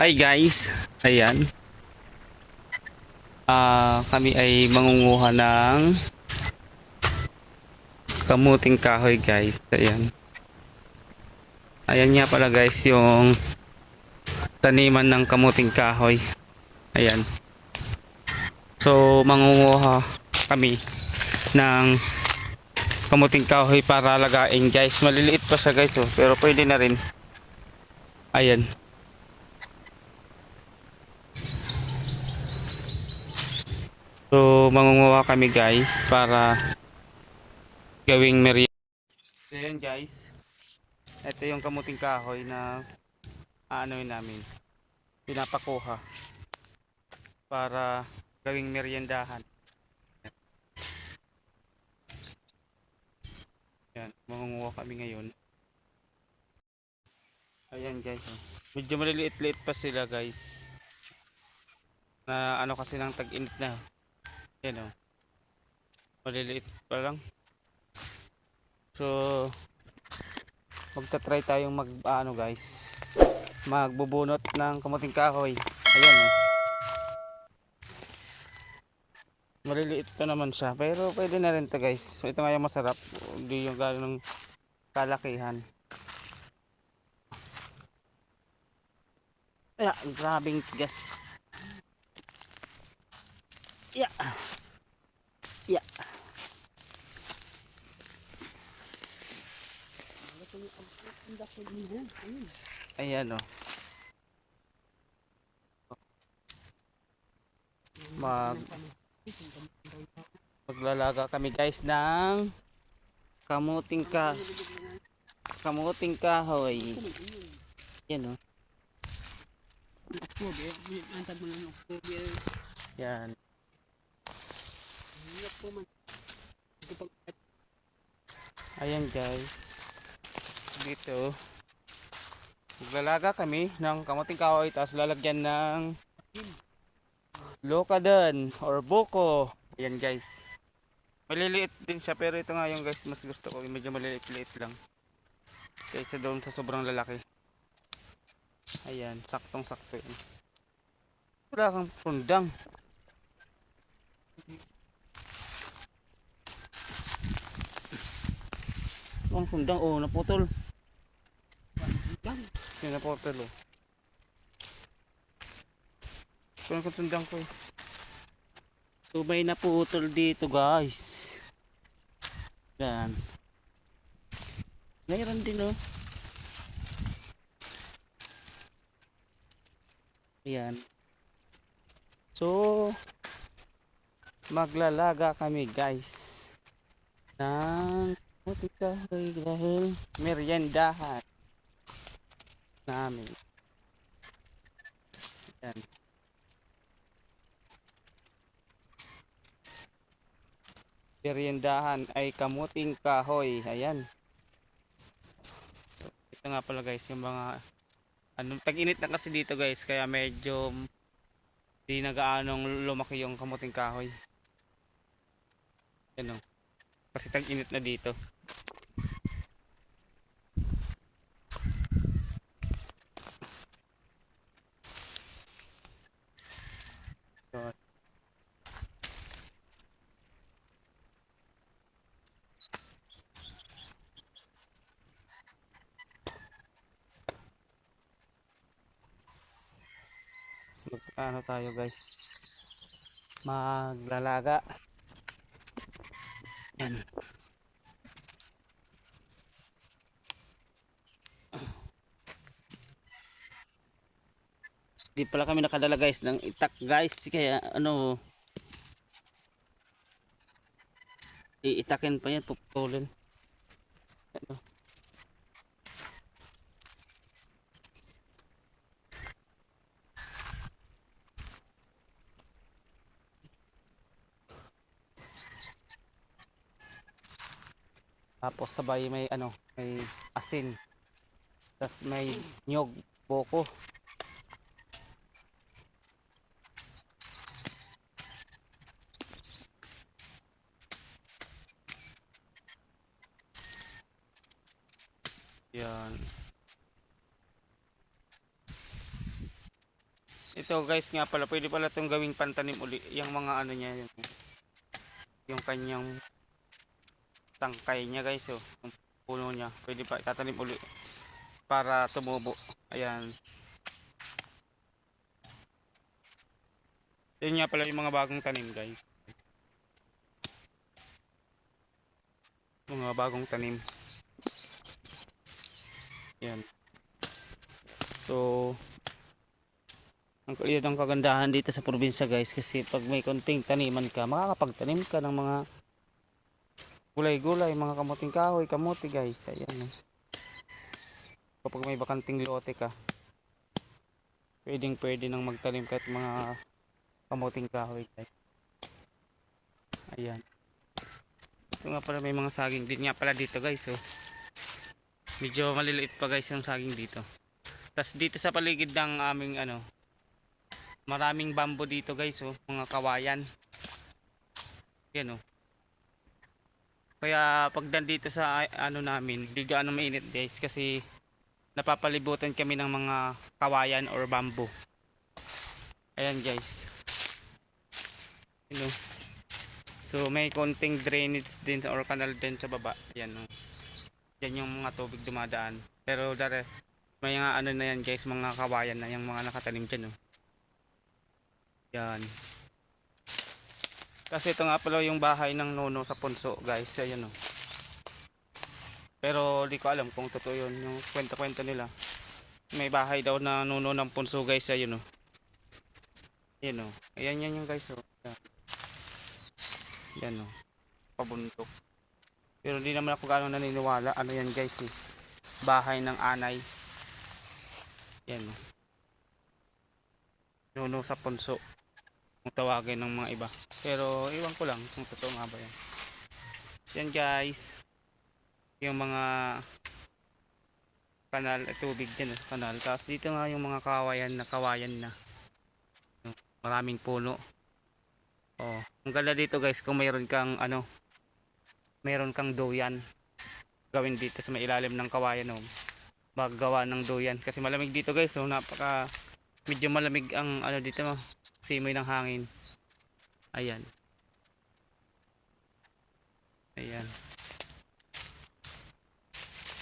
Hi guys, ayan. Ah, kami ay mangunguha ng kamuting kahoy guys. Ayan. Ayan nga pala guys yung taniman ng kamuting kahoy. Ayan. So mangunguha kami ng kamuting kahoy para lagain guys. Maliliit pa siya guys oh, pero pwede na rin. Ayan. So, mangunguha kami guys para gawing merienda. So, yun guys. Ito yung kamuting kahoy na ano namin. Pinapakuha para gawing meriendahan. Yan, mangunguha kami ngayon. Ayan guys. oh. Medyo maliliit-liit pa sila guys. Na ano kasi ng tag-init na. Yan o. Maliliit pa lang. So, magta-try tayong mag ano guys. Magbubunot ng kamuting kahoy. Ayan o. Maliliit pa naman siya. Pero pwede na rin to guys. So, ito nga yung masarap. Hindi yung gano'ng kalakihan. Yeah, grabing tigas. Yeah. Yeah. Ayan o. Mag Maglalaga kami guys ng kamuting ka kamuting kahoy. Yan o. Oktober, antag mo lang Oktober. Yan. Hirap po man. Ito pag Ayan guys. Dito. Maglalaga kami ng kamuting kahoy tapos lalagyan ng lokadan or buko. Ayan guys. Maliliit din siya pero ito nga yung guys mas gusto ko. Medyo maliliit-liit lang. Kaysa doon sa sobrang lalaki. Ayan. Saktong sakto yun. Wala kang pundang. Ang pundang. Oh naputol. Yan na portal oh. Kulang ko tundang ko eh. So may naputol dito guys. Yan. Mayroon din oh. Ayan. So maglalaga kami guys ng puti kahoy dahil meriendahan namin. Yan. Meriendahan ay kamuting kahoy. Ayan. So, ito nga pala guys, yung mga ano, tag-init na kasi dito guys, kaya medyo di na gaanong lumaki yung kamuting kahoy. Yan o. Kasi tag-init na dito. Ano tayo guys. Maglalaga yan di pala kami nakadala guys ng itak guys kaya ano iitakin pa yan puputulin ano Tapos sabay may ano, may asin. Tapos may nyog, boko. Yan. Ito guys nga pala, pwede pala itong gawing pantanim uli. Yung mga ano niya, yung, yung kanyang tangkay niya guys. Oh, yung puno niya. Pwede pa itatanim uli para tumubo. Ayan. Yun nga pala yung mga bagong tanim guys. Mga bagong tanim. Yan. So, ang yun ang kagandahan dito sa probinsya guys kasi pag may konting taniman ka, makakapagtanim ka ng mga gulay-gulay, mga kamuting kahoy, kamuti guys. Ayan. oh. Kapag may bakanting lote ka, pwedeng pwede nang magtanim kahit mga kamuting kahoy guys. Ayan. Ito nga pala may mga saging din nga pala dito guys. Oh. Medyo maliliit pa guys yung saging dito. Tapos dito sa paligid ng aming ano, maraming bamboo dito guys oh, mga kawayan. Yan oh. Kaya pag dito sa ano namin, di gaano mainit guys kasi napapalibutan kami ng mga kawayan or bamboo. Ayan guys. Yun oh. So may konting drainage din or canal din sa baba. Yan oh. Yan yung mga tubig dumadaan. Pero dare may mga ano na yan guys, mga kawayan na yung mga nakatanim dyan oh. Yan. Kasi ito nga pala yung bahay ng nono sa punso guys. Ayan oh. Pero di ko alam kung totoo yun. Yung kwenta-kwenta nila. May bahay daw na nuno ng punso guys. Ayun oh. Ayan oh. Ayan yan yung guys oh. Yan. Oh. Pabuntok. Pero hindi naman ako gaano naniniwala. Ano yan guys eh. Bahay ng anay. Yan oh. Nuno sa punso. Kung tawagin ng mga iba. Pero iwan ko lang kung totoo nga ba yan. Yan guys. Yung mga kanal, eh, tubig dyan, eh, kanal. Tapos dito nga yung mga kawayan na kawayan na. Maraming puno. Oh, ang ganda dito guys kung mayroon kang ano, mayroon kang duyan gawin dito sa may ilalim ng kawayan oh. Maggawa ng duyan kasi malamig dito guys, so napaka medyo malamig ang ano dito mo, simoy ng hangin. Ayan. Ayan.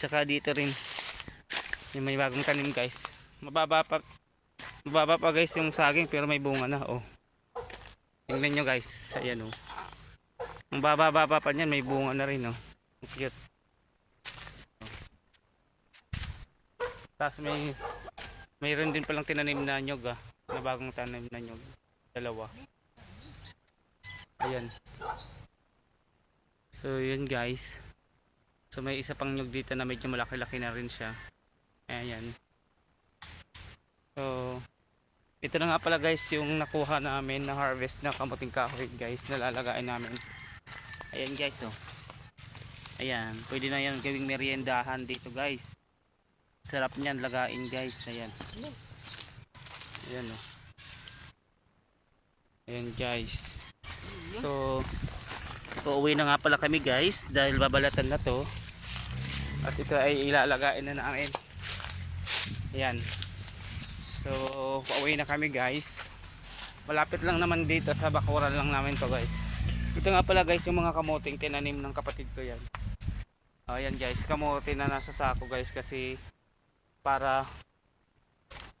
Tsaka dito rin yung may bagong tanim guys. Mababa pa mababa pa guys yung saging pero may bunga na oh. Tingnan nyo guys. Ayan oh. Ang baba-baba pa niyan may bunga na rin oh. Cute. Tapos may mayroon din palang tinanim na nyog ah. Na bagong tanim na nyog. Dalawa. Ayan. So yun guys. So may isa pang nyog dito na medyo malaki-laki na rin siya. Ayan. So ito na nga pala guys yung nakuha namin na harvest na kamuting kahoy guys nalalagain namin. Ayan guys oh. Ayan, pwede na yan gawing meriendahan dito guys. Sarap niyan lagain guys. Ayan. Ayan oh. Ayan guys. So, uuwi na nga pala kami guys dahil babalatan na to. At ito ay ilalagain na namin. Ayan. So, pauwi na kami guys. Malapit lang naman dito sa bakuran lang namin to guys. Ito nga pala guys yung mga kamuting tinanim ng kapatid ko yan. Ayan guys, kamote na nasa sako guys kasi para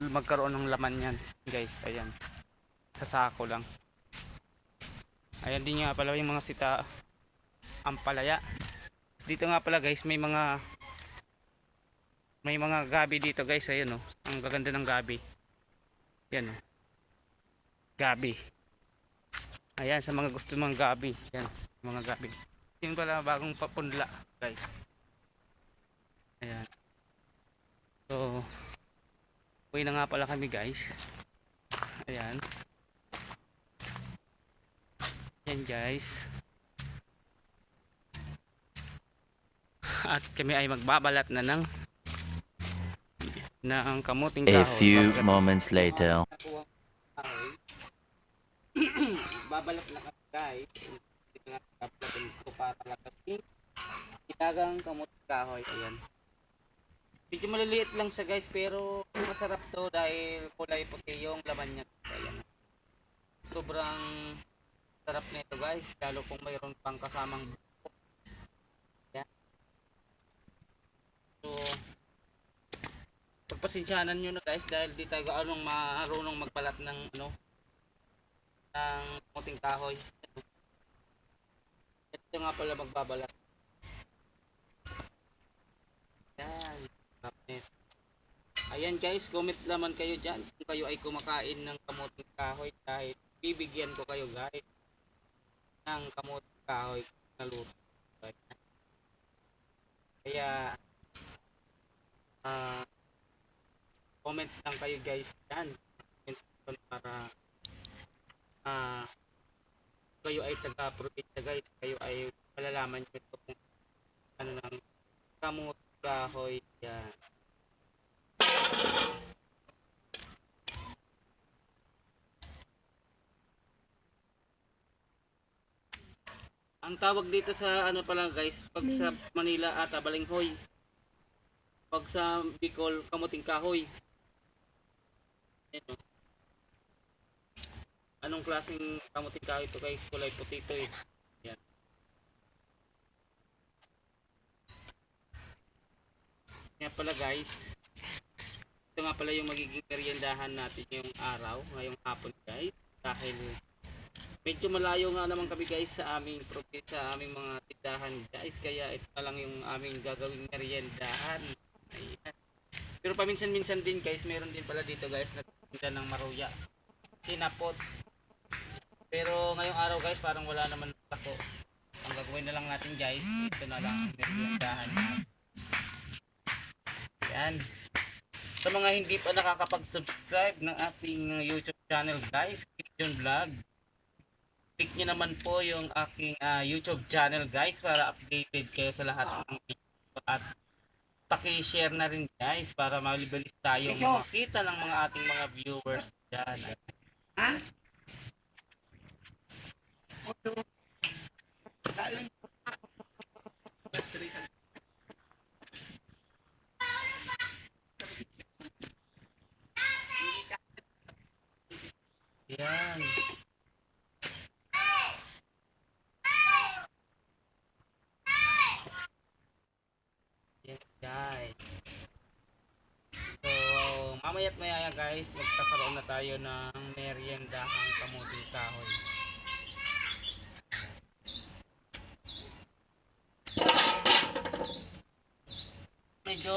magkaroon ng laman yan guys. Ayan. Sa sako lang. Ayan din nga pala yung mga sita ampalaya. Dito nga pala guys may mga may mga gabi dito guys ayan oh. Ang gaganda ng gabi. Yan oh. Gabi. Ayan sa mga gusto mga gabi. Yan, mga gabi. Yung pala bagong papunla guys. Ayan. So uwi na nga pala kami guys. Ayan. Yan guys. At kami ay magbabalat na ng ng kamuting A kahoy. few Babalat- moments later. babalak na kami guys. Dito nga babalatin ko para lagating ilagang kamuting kahoy. Ayan. Medyo maliliit lang siya guys pero masarap to dahil kulay puti yung laman niya. Ayan. Sobrang sarap nito guys lalo kung mayroon pang kasamang buko. Ayan. So pagpasensyahan nyo na guys dahil di tayo anong marunong magbalat ng ano ng puting kahoy. Ito nga pala magbabalat. Yan. Sarap nito. Ayan guys, comment naman kayo dyan kung kayo ay kumakain ng kamuting kahoy dahil bibigyan ko kayo guys ng kamuting kahoy na luto. Kaya ah comment lang kayo guys dyan para ah kayo ay taga-probinsya guys kayo ay malalaman nyo kung ano ng kamuting kahoy yan. Ang tawag dito sa ano pala guys, pag sa Manila ata balinghoy. Pag sa Bicol, kamuting kahoy. Ano? Anong klaseng kamuting kahoy ito guys? Kulay puti ito eh. Yan. Kaya pala guys, ito nga pala yung magiging meriendahan natin yung araw, ngayong hapon guys. Dahil medyo malayo nga naman kami guys sa aming probi- sa aming mga tindahan guys. Kaya ito na lang yung aming gagawing meriendahan. Ayan. Pero paminsan-minsan din guys, meron din pala dito guys na ng maruya. Sinapot. Pero ngayong araw guys, parang wala naman ako. Ang gagawin na lang natin guys, ito na lang ang meriendahan natin. Yan. Sa mga hindi pa nakakapag-subscribe ng ating YouTube channel guys, Kitchen Vlog. Click nyo naman po yung aking ah, YouTube channel guys para updated kayo sa lahat ng video at paki-share na rin guys para malibalis tayo makita ng mga ating mga viewers dyan. Yan. Yan guys. So, mamaya't maya guys, magkakaroon na tayo ng meriendahang kamuting kahoy. Medyo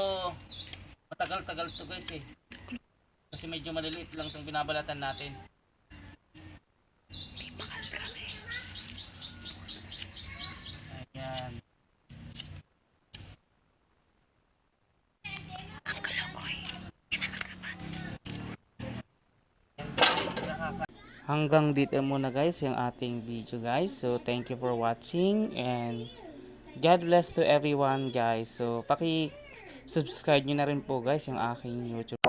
matagal-tagal to guys eh. Kasi medyo maliliit lang itong binabalatan natin. Hanggang dito muna guys yung ating video guys. So thank you for watching and God bless to everyone guys. So paki subscribe nyo na rin po guys yung aking YouTube